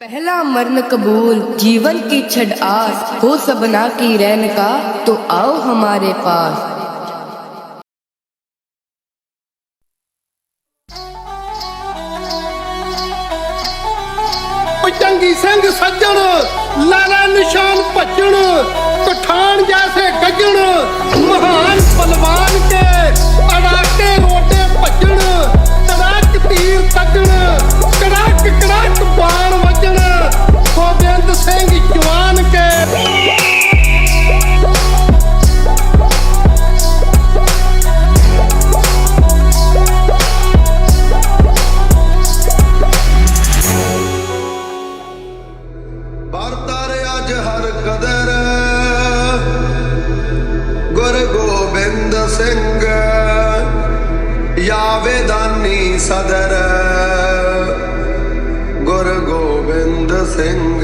पहला मरण कबूल, जीवन की छड़ आस, हो सबना की रैन का तो आओ हमारे पास। चंगी संग सज्जन ਵਰਤਰ ਅਜ ਹਰ ਕਦਰ। ਗੁਰ ਗੋਬਿੰਦ ਸਿੰਘ ਯਾਵੇ ਦਾਨੀ ਸਦਰ। ਗੁਰ ਗੋਬਿੰਦ ਸਿੰਘ।